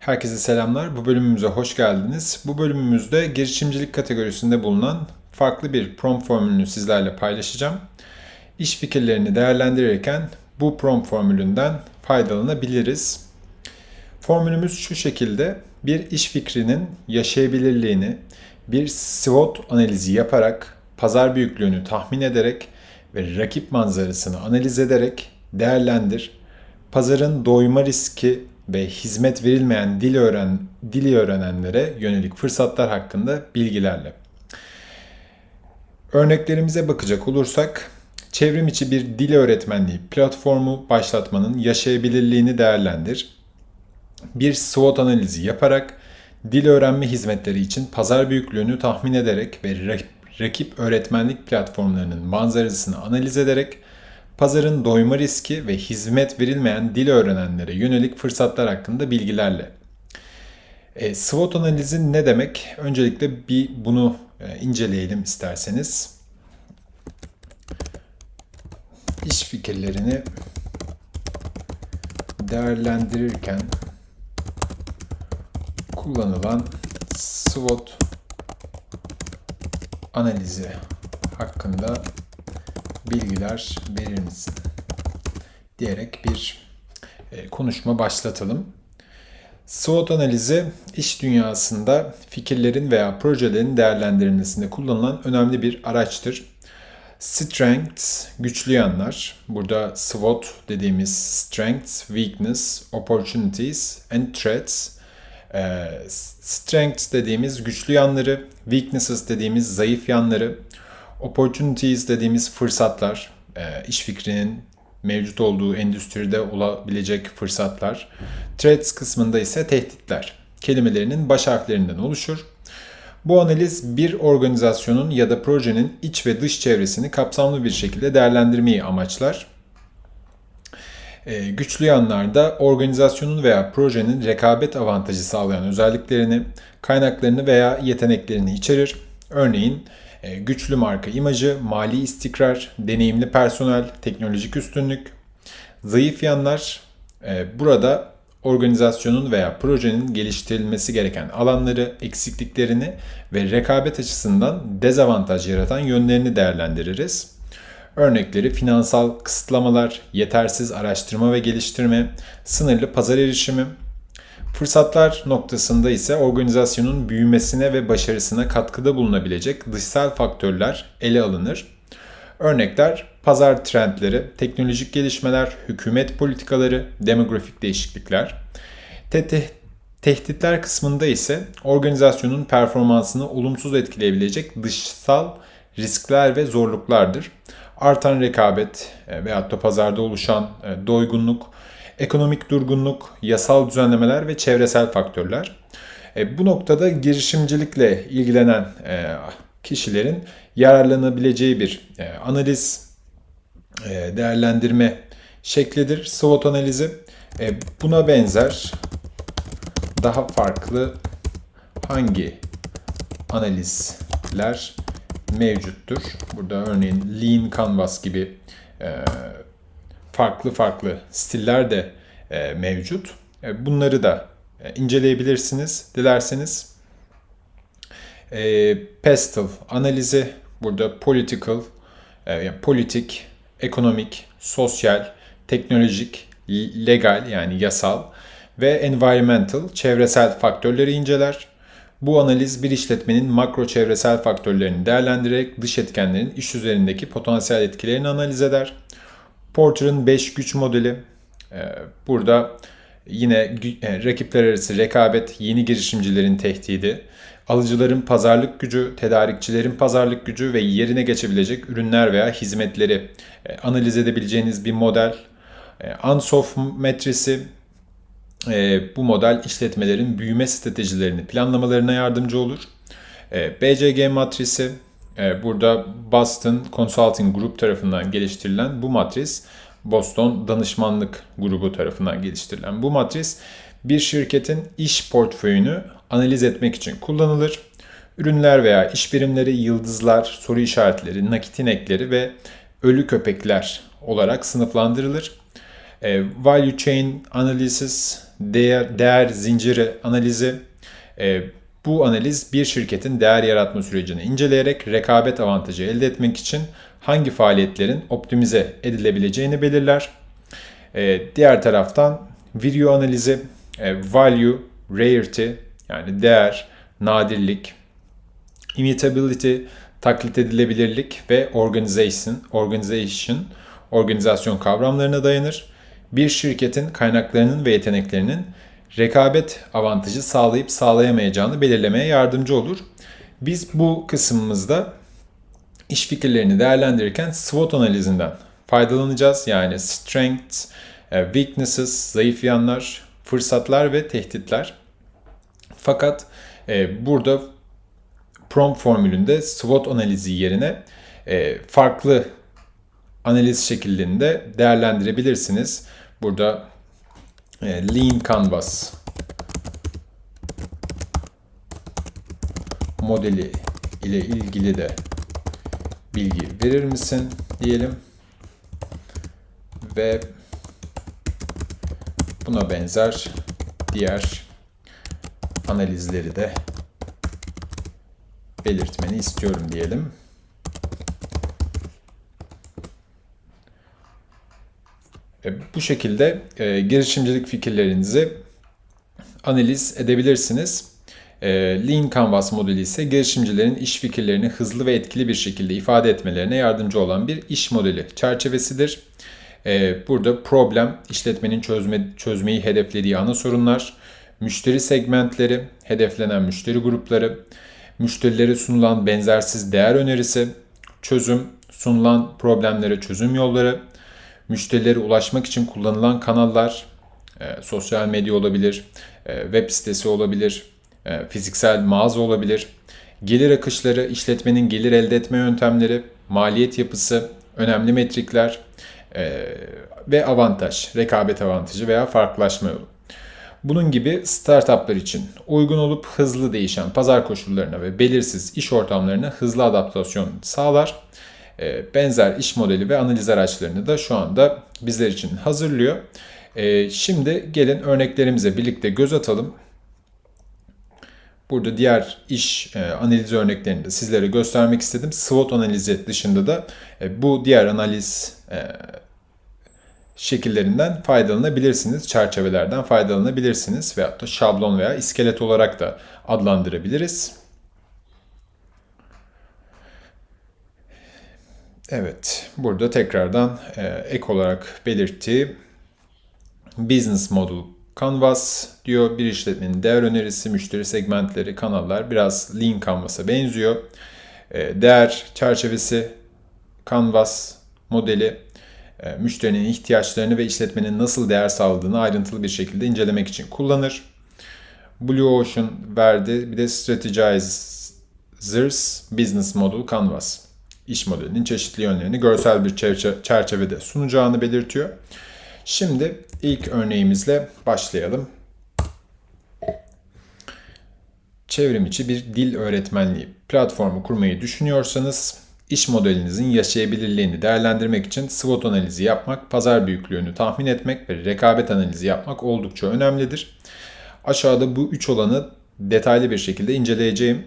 Herkese selamlar. Bu bölümümüze hoş geldiniz. Bu bölümümüzde girişimcilik kategorisinde bulunan farklı bir prompt formülünü sizlerle paylaşacağım. İş fikirlerini değerlendirirken bu prompt formülünden faydalanabiliriz. Formülümüz şu şekilde. Bir iş fikrinin yaşayabilirliğini bir SWOT analizi yaparak, pazar büyüklüğünü tahmin ederek ve rakip manzarasını analiz ederek değerlendir. Pazarın doyma riski ve hizmet verilmeyen dil öğren dili öğrenenlere yönelik fırsatlar hakkında bilgilerle. Örneklerimize bakacak olursak çevrim içi bir dil öğretmenliği platformu başlatmanın yaşayabilirliğini değerlendir. Bir SWOT analizi yaparak dil öğrenme hizmetleri için pazar büyüklüğünü tahmin ederek ve rakip öğretmenlik platformlarının manzarasını analiz ederek pazarın doyma riski ve hizmet verilmeyen dil öğrenenlere yönelik fırsatlar hakkında bilgilerle. E, SWOT analizi ne demek? Öncelikle bir bunu e, inceleyelim isterseniz. İş fikirlerini değerlendirirken kullanılan SWOT analizi hakkında bilgiler verir misin? diyerek bir e, konuşma başlatalım. SWOT analizi iş dünyasında fikirlerin veya projelerin değerlendirilmesinde kullanılan önemli bir araçtır. Strengths, güçlü yanlar. Burada SWOT dediğimiz Strengths, Weakness, Opportunities and Threats. E, strengths dediğimiz güçlü yanları, Weaknesses dediğimiz zayıf yanları, Opportunities dediğimiz fırsatlar, e, iş fikrinin mevcut olduğu endüstride olabilecek fırsatlar. Threats kısmında ise tehditler. Kelimelerinin baş harflerinden oluşur. Bu analiz bir organizasyonun ya da projenin iç ve dış çevresini kapsamlı bir şekilde değerlendirmeyi amaçlar. Ee, güçlü yanlarda organizasyonun veya projenin rekabet avantajı sağlayan özelliklerini, kaynaklarını veya yeteneklerini içerir. Örneğin güçlü marka imajı, mali istikrar, deneyimli personel, teknolojik üstünlük. Zayıf yanlar e, burada organizasyonun veya projenin geliştirilmesi gereken alanları, eksikliklerini ve rekabet açısından dezavantaj yaratan yönlerini değerlendiririz. Örnekleri finansal kısıtlamalar, yetersiz araştırma ve geliştirme, sınırlı pazar erişimi, Fırsatlar noktasında ise organizasyonun büyümesine ve başarısına katkıda bulunabilecek dışsal faktörler ele alınır. Örnekler pazar trendleri, teknolojik gelişmeler, hükümet politikaları, demografik değişiklikler. Te tehditler kısmında ise organizasyonun performansını olumsuz etkileyebilecek dışsal riskler ve zorluklardır. Artan rekabet e, veyahut da pazarda oluşan e, doygunluk, ekonomik durgunluk, yasal düzenlemeler ve çevresel faktörler. E, bu noktada girişimcilikle ilgilenen e, kişilerin yararlanabileceği bir e, analiz, e, değerlendirme şeklidir SWOT analizi. E, buna benzer daha farklı hangi analizler mevcuttur? Burada örneğin Lean Canvas gibi e, farklı farklı stiller de e, mevcut. E, bunları da e, inceleyebilirsiniz dilerseniz. E, Pestle analizi burada political, e, yani politik, ekonomik, sosyal, teknolojik, legal yani yasal ve environmental çevresel faktörleri inceler. Bu analiz bir işletmenin makro çevresel faktörlerini değerlendirerek dış etkenlerin iş üzerindeki potansiyel etkilerini analiz eder. Porter'ın 5 güç modeli. Ee, burada yine e, rakipler arası rekabet, yeni girişimcilerin tehdidi, alıcıların pazarlık gücü, tedarikçilerin pazarlık gücü ve yerine geçebilecek ürünler veya hizmetleri e, analiz edebileceğiniz bir model. E, Ansoff metrisi bu model işletmelerin büyüme stratejilerini planlamalarına yardımcı olur. BCG matrisi ee, burada Boston Consulting Group tarafından geliştirilen bu matris Boston Danışmanlık Grubu tarafından geliştirilen bu matris bir şirketin iş portföyünü analiz etmek için kullanılır. Ürünler veya iş birimleri, yıldızlar, soru işaretleri, nakit inekleri ve ölü köpekler olarak sınıflandırılır. E, value chain analysis, değer, değer zinciri analizi. E, bu analiz bir şirketin değer yaratma sürecini inceleyerek rekabet avantajı elde etmek için hangi faaliyetlerin optimize edilebileceğini belirler. E, diğer taraftan video analizi, e, value, rarity yani değer, nadirlik, imitability, taklit edilebilirlik ve organization, organization, organizasyon kavramlarına dayanır. Bir şirketin kaynaklarının ve yeteneklerinin rekabet avantajı sağlayıp sağlayamayacağını belirlemeye yardımcı olur. Biz bu kısmımızda iş fikirlerini değerlendirirken SWOT analizinden faydalanacağız. Yani strengths, e, weaknesses, zayıf yanlar, fırsatlar ve tehditler. Fakat e, burada prompt formülünde SWOT analizi yerine e, farklı analiz şekillerinde değerlendirebilirsiniz. Burada Lean Canvas modeli ile ilgili de bilgi verir misin diyelim ve buna benzer diğer analizleri de belirtmeni istiyorum diyelim. Bu şekilde e, girişimcilik fikirlerinizi analiz edebilirsiniz. E, Lean Canvas modeli ise girişimcilerin iş fikirlerini hızlı ve etkili bir şekilde ifade etmelerine yardımcı olan bir iş modeli çerçevesidir. E, burada problem, işletmenin çözme, çözmeyi hedeflediği ana sorunlar, müşteri segmentleri, hedeflenen müşteri grupları, müşterilere sunulan benzersiz değer önerisi, çözüm, sunulan problemlere çözüm yolları, müşterilere ulaşmak için kullanılan kanallar, e, sosyal medya olabilir, e, web sitesi olabilir, e, fiziksel mağaza olabilir, gelir akışları, işletmenin gelir elde etme yöntemleri, maliyet yapısı, önemli metrikler e, ve avantaj, rekabet avantajı veya farklılaşma yolu. Bunun gibi startuplar için uygun olup hızlı değişen pazar koşullarına ve belirsiz iş ortamlarına hızlı adaptasyon sağlar. E, benzer iş modeli ve analiz araçlarını da şu anda bizler için hazırlıyor. E, şimdi gelin örneklerimize birlikte göz atalım. Burada diğer iş e, analiz örneklerini de sizlere göstermek istedim. SWOT analizi dışında da bu diğer analiz şekillerinden faydalanabilirsiniz. Çerçevelerden faydalanabilirsiniz. Veyahut da şablon veya iskelet olarak da adlandırabiliriz. Evet, burada tekrardan e, ek olarak belirttiği Business Model Canvas diyor. Bir işletmenin değer önerisi, müşteri segmentleri, kanallar biraz Lean Canvas'a benziyor. E, değer çerçevesi Canvas modeli e, müşterinin ihtiyaçlarını ve işletmenin nasıl değer sağladığını ayrıntılı bir şekilde incelemek için kullanır. Blue Ocean verdi. Bir de Strategizers Business Model Canvas. İş modelinin çeşitli yönlerini görsel bir çerçevede sunacağını belirtiyor. Şimdi ilk örneğimizle başlayalım. Çevrim içi bir dil öğretmenliği platformu kurmayı düşünüyorsanız İş modelinizin yaşayabilirliğini değerlendirmek için SWOT analizi yapmak, pazar büyüklüğünü tahmin etmek ve rekabet analizi yapmak oldukça önemlidir. Aşağıda bu üç olanı detaylı bir şekilde inceleyeceğim.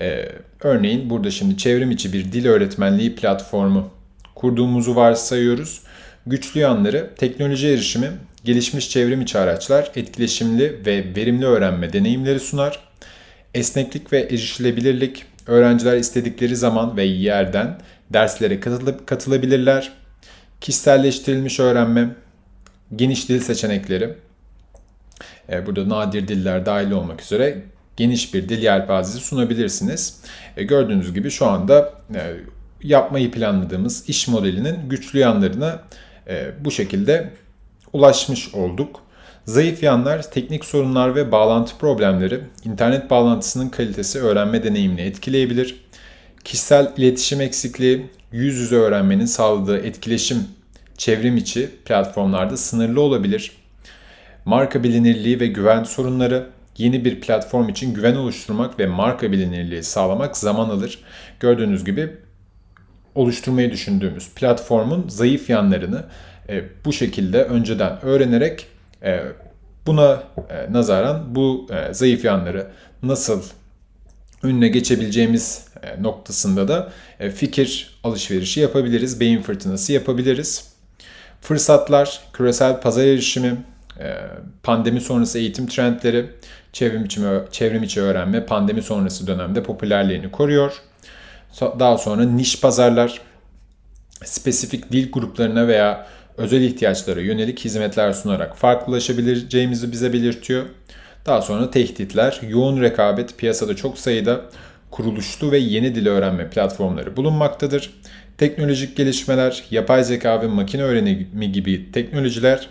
Ee, örneğin burada şimdi çevrim içi bir dil öğretmenliği platformu kurduğumuzu varsayıyoruz. Güçlü yanları teknoloji erişimi, gelişmiş çevrim içi araçlar, etkileşimli ve verimli öğrenme deneyimleri sunar. Esneklik ve erişilebilirlik, Öğrenciler istedikleri zaman ve yerden derslere katılıp katılabilirler. Kişiselleştirilmiş öğrenme, geniş dil seçenekleri, e, burada nadir diller dahil olmak üzere geniş bir dil yelpazesi sunabilirsiniz. E, gördüğünüz gibi şu anda e, yapmayı planladığımız iş modelinin güçlü yanlarına bu şekilde ulaşmış olduk. Zayıf yanlar, teknik sorunlar ve bağlantı problemleri internet bağlantısının kalitesi öğrenme deneyimini etkileyebilir. Kişisel iletişim eksikliği, yüz yüze öğrenmenin sağladığı etkileşim çevrim içi platformlarda sınırlı olabilir. Marka bilinirliği ve güven sorunları, yeni bir platform için güven oluşturmak ve marka bilinirliği sağlamak zaman alır. Gördüğünüz gibi oluşturmayı düşündüğümüz platformun zayıf yanlarını e, bu şekilde önceden öğrenerek e, buna e, nazaran bu e, zayıf yanları nasıl önüne geçebileceğimiz e, noktasında da e, fikir alışverişi yapabiliriz, beyin fırtınası yapabiliriz. Fırsatlar, küresel pazar erişimi, pandemi sonrası eğitim trendleri, çevrim içi, çevrim içi öğrenme pandemi sonrası dönemde popülerliğini koruyor. Daha sonra niş pazarlar, spesifik dil gruplarına veya özel ihtiyaçlara yönelik hizmetler sunarak farklılaşabileceğimizi bize belirtiyor. Daha sonra tehditler, yoğun rekabet, piyasada çok sayıda kuruluşlu ve yeni dil öğrenme platformları bulunmaktadır. Teknolojik gelişmeler, yapay zeka ve makine öğrenimi gibi teknolojiler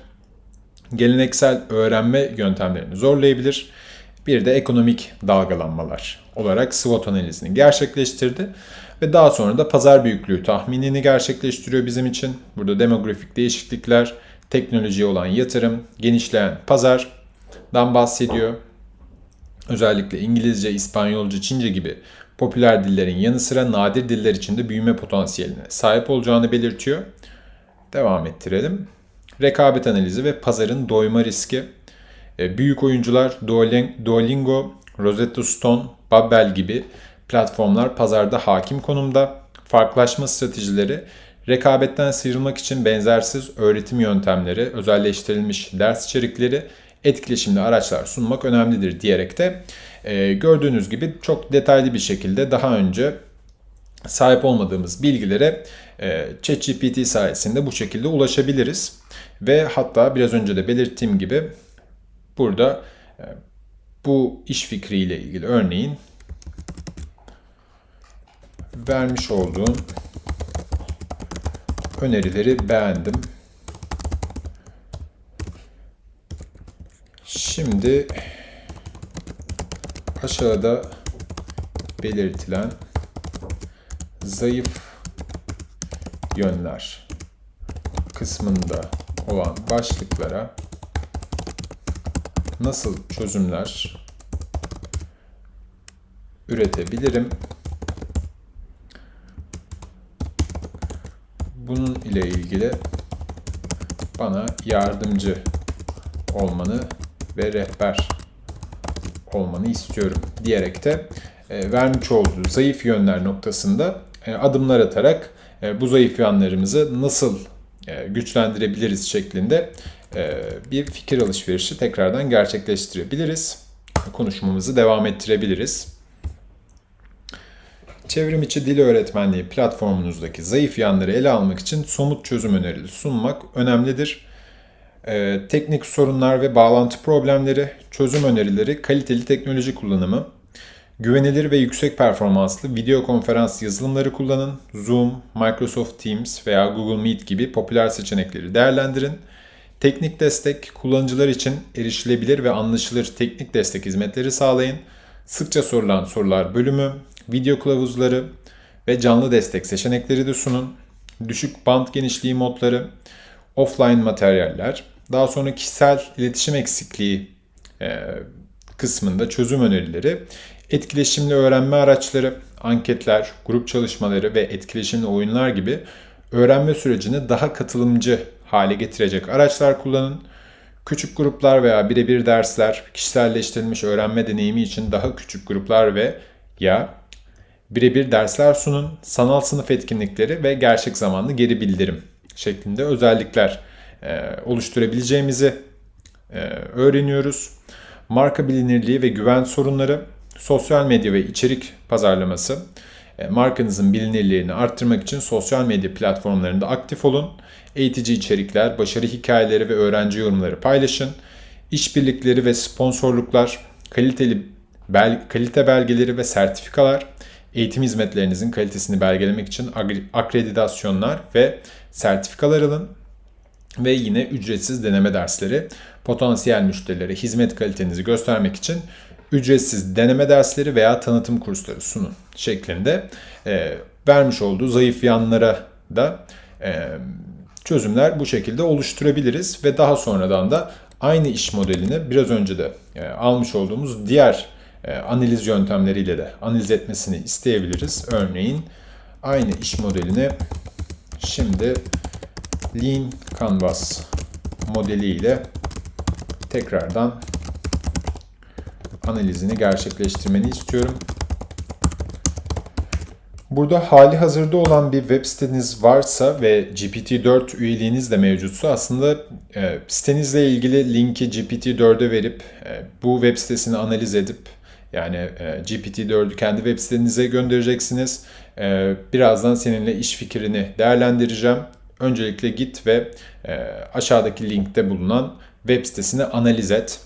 geleneksel öğrenme yöntemlerini zorlayabilir. Bir de ekonomik dalgalanmalar olarak SWOT analizini gerçekleştirdi ve daha sonra da pazar büyüklüğü tahminini gerçekleştiriyor bizim için. Burada demografik değişiklikler, teknolojiye olan yatırım, genişleyen pazardan bahsediyor. Özellikle İngilizce, İspanyolca, Çince gibi popüler dillerin yanı sıra nadir diller içinde büyüme potansiyeline sahip olacağını belirtiyor. Devam ettirelim. Rekabet analizi ve pazarın doyma riski. E, büyük oyuncular Duolingo, Rosetta Stone, Babbel gibi platformlar pazarda hakim konumda. Farklılaşma stratejileri, rekabetten sıyrılmak için benzersiz öğretim yöntemleri, özelleştirilmiş ders içerikleri, etkileşimli araçlar sunmak önemlidir diyerek de e, gördüğünüz gibi çok detaylı bir şekilde daha önce sahip olmadığımız bilgilere ChatGPT sayesinde bu şekilde ulaşabiliriz. Ve hatta biraz önce de belirttiğim gibi burada e, bu iş fikriyle ilgili örneğin vermiş olduğum önerileri beğendim. Şimdi aşağıda belirtilen zayıf yönler kısmında olan başlıklara nasıl çözümler üretebilirim? Bunun ile ilgili bana yardımcı olmanı ve rehber olmanı istiyorum diyerek de e, vermiş olduğu zayıf yönler noktasında e, adımlar atarak bu zayıf yönlerimizi nasıl e, güçlendirebiliriz şeklinde e, bir fikir alışverişi tekrardan gerçekleştirebiliriz. Konuşmamızı devam ettirebiliriz. Çevrim içi dil öğretmenliği platformunuzdaki zayıf yanları ele almak için somut çözüm önerileri sunmak önemlidir. Ee, teknik sorunlar ve bağlantı problemleri, çözüm önerileri, kaliteli teknoloji kullanımı, güvenilir ve yüksek performanslı video konferans yazılımları kullanın. Zoom, Microsoft Teams veya Google Meet gibi popüler seçenekleri değerlendirin. Teknik destek, kullanıcılar için erişilebilir ve anlaşılır teknik destek hizmetleri sağlayın. Sıkça sorulan sorular bölümü, video kılavuzları ve canlı destek seçenekleri de sunun. Düşük band genişliği modları, offline materyaller, daha sonra kişisel iletişim eksikliği kısmında çözüm önerileri, etkileşimli öğrenme araçları, anketler, grup çalışmaları ve etkileşimli oyunlar gibi öğrenme sürecini daha katılımcı hale getirecek araçlar kullanın. Küçük gruplar veya birebir dersler, kişiselleştirilmiş öğrenme deneyimi için daha küçük gruplar ve ya birebir dersler sunun, sanal sınıf etkinlikleri ve gerçek zamanlı geri bildirim şeklinde özellikler e, oluşturabileceğimizi e, öğreniyoruz. Marka bilinirliği ve güven sorunları, sosyal medya ve içerik pazarlaması, e, markanızın bilinirliğini arttırmak için sosyal medya platformlarında aktif olun. Eğitici içerikler, başarı hikayeleri ve öğrenci yorumları paylaşın. İşbirlikleri ve sponsorluklar, kaliteli bel, kalite belgeleri ve sertifikalar, eğitim hizmetlerinizin kalitesini belgelemek için akreditasyonlar ve sertifikalar alın ve yine ücretsiz deneme dersleri potansiyel müşterilere hizmet kalitenizi göstermek için ücretsiz deneme dersleri veya tanıtım kursları sunun şeklinde e, vermiş olduğu zayıf yanlara da e, çözümler bu şekilde oluşturabiliriz ve daha sonradan da aynı iş modelini biraz önce de e, almış olduğumuz diğer e, analiz yöntemleriyle de analiz etmesini isteyebiliriz. Örneğin aynı iş modelini şimdi Lean Canvas modeli ile tekrardan analizini gerçekleştirmeni istiyorum. Burada hali hazırda olan bir web siteniz varsa ve GPT-4 üyeliğiniz de mevcutsa aslında e, sitenizle ilgili linki GPT-4'e verip e, bu web sitesini analiz edip yani e, GPT-4'ü kendi web sitenize göndereceksiniz. E, birazdan seninle iş fikrini değerlendireceğim. Öncelikle git ve e, aşağıdaki linkte bulunan web sitesini analiz et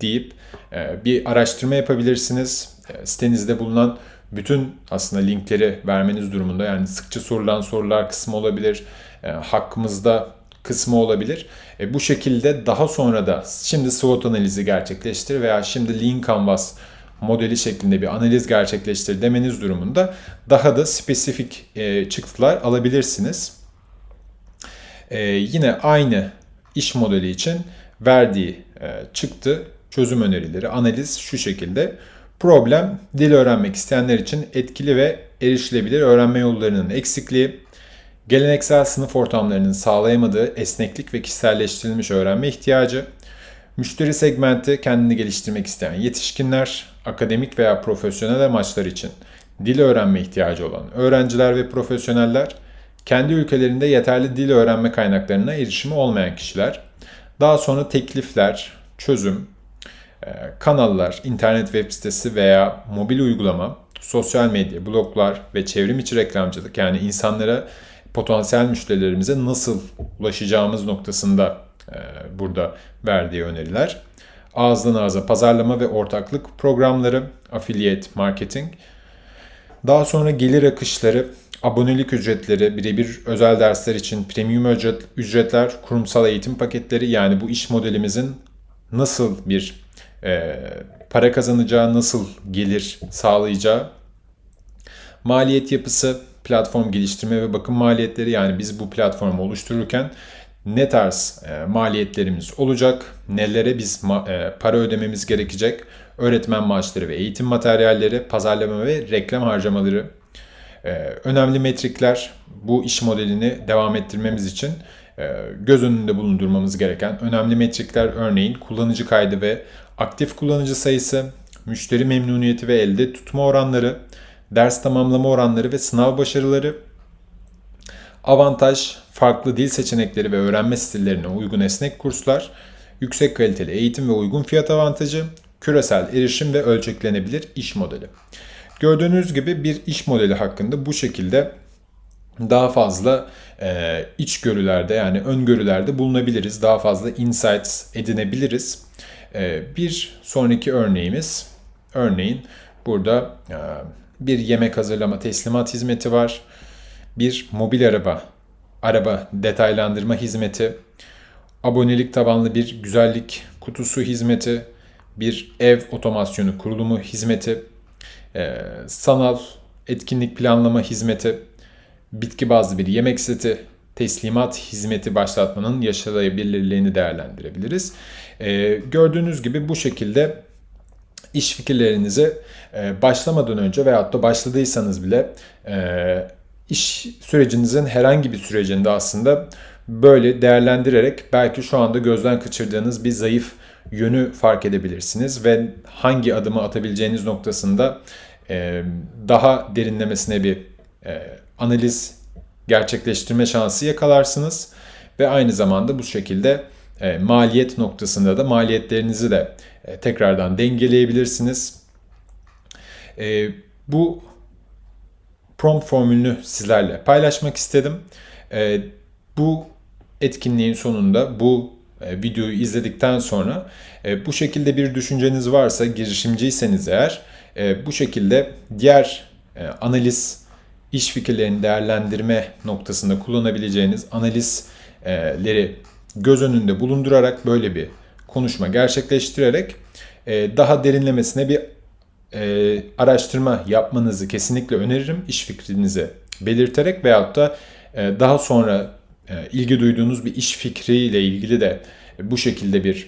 deyip e, bir araştırma yapabilirsiniz. E, sitenizde bulunan bütün aslında linkleri vermeniz durumunda yani sıkça sorulan sorular kısmı olabilir, e, hakkımızda kısmı olabilir. E, bu şekilde daha sonra da şimdi SWOT analizi gerçekleştir veya şimdi Lean Canvas modeli şeklinde bir analiz gerçekleştir demeniz durumunda daha da spesifik çıktılar alabilirsiniz. E, yine aynı iş modeli için verdiği çıktı çözüm önerileri, analiz şu şekilde. Problem, dil öğrenmek isteyenler için etkili ve erişilebilir öğrenme yollarının eksikliği, geleneksel sınıf ortamlarının sağlayamadığı esneklik ve kişiselleştirilmiş öğrenme ihtiyacı, müşteri segmenti kendini geliştirmek isteyen yetişkinler, akademik veya profesyonel amaçlar için dil öğrenme ihtiyacı olan öğrenciler ve profesyoneller, kendi ülkelerinde yeterli dil öğrenme kaynaklarına erişimi olmayan kişiler, daha sonra teklifler, çözüm, kanallar, internet web sitesi veya mobil uygulama, sosyal medya, bloglar ve çevrim içi reklamcılık yani insanlara potansiyel müşterilerimize nasıl ulaşacağımız noktasında e, burada verdiği öneriler. Ağızdan ağza pazarlama ve ortaklık programları, affiliate marketing. Daha sonra gelir akışları, abonelik ücretleri, birebir özel dersler için premium ücret, ücretler, kurumsal eğitim paketleri yani bu iş modelimizin nasıl bir e, para kazanacağı, nasıl gelir sağlayacağı, maliyet yapısı, platform geliştirme ve bakım maliyetleri yani biz bu platformu oluştururken ne tarz e, maliyetlerimiz olacak, nelere biz e, para ödememiz gerekecek, öğretmen maaşları ve eğitim materyalleri, pazarlama ve reklam harcamaları, e, önemli metrikler bu iş modelini devam ettirmemiz için e, göz önünde bulundurmamız gereken önemli metrikler örneğin kullanıcı kaydı ve aktif kullanıcı sayısı, müşteri memnuniyeti ve elde tutma oranları, ders tamamlama oranları ve sınav başarıları, avantaj, farklı dil seçenekleri ve öğrenme stillerine uygun esnek kurslar, yüksek kaliteli eğitim ve uygun fiyat avantajı, küresel erişim ve ölçeklenebilir iş modeli. Gördüğünüz gibi bir iş modeli hakkında bu şekilde daha fazla e, içgörülerde yani öngörülerde bulunabiliriz. Daha fazla insights edinebiliriz. E, bir sonraki örneğimiz, örneğin burada e, bir yemek hazırlama teslimat hizmeti var. Bir mobil araba, araba detaylandırma hizmeti, abonelik tabanlı bir güzellik kutusu hizmeti, bir ev otomasyonu kurulumu hizmeti, e, sanal etkinlik planlama hizmeti, bitki bazlı bir yemek seti, teslimat hizmeti başlatmanın yaşayabilirliğini değerlendirebiliriz. E, gördüğünüz gibi bu şekilde iş fikirlerinizi e, başlamadan önce veyahut da başladıysanız bile e, iş sürecinizin herhangi bir sürecinde aslında böyle değerlendirerek belki şu anda gözden kaçırdığınız bir zayıf yönü fark edebilirsiniz ve hangi adımı atabileceğiniz noktasında e, daha derinlemesine bir e, analiz gerçekleştirme şansı yakalarsınız ve aynı zamanda bu şekilde e, maliyet noktasında da maliyetlerinizi de e, tekrardan dengeleyebilirsiniz. E, bu prompt formülünü sizlerle paylaşmak istedim. Bu etkinliğin sonunda bu videoyu izledikten sonra bu şekilde bir düşünceniz varsa girişimciyseniz eğer bu şekilde diğer e, analiz iş fikirlerini değerlendirme noktasında kullanabileceğiniz analizleri göz önünde bulundurarak böyle bir konuşma gerçekleştirerek e, daha derinlemesine bir e, araştırma yapmanızı kesinlikle öneririm. İş fikrinizi belirterek veyahut da e, daha sonra ilgi duyduğunuz bir iş fikriyle ilgili de bu şekilde bir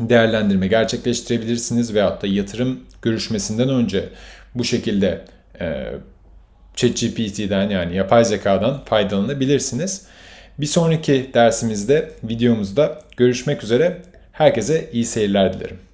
değerlendirme gerçekleştirebilirsiniz veyahut da yatırım görüşmesinden önce bu şekilde ChatGPT'den yani yapay zekadan faydalanabilirsiniz. Bir sonraki dersimizde, videomuzda görüşmek üzere. Herkese iyi seyirler dilerim.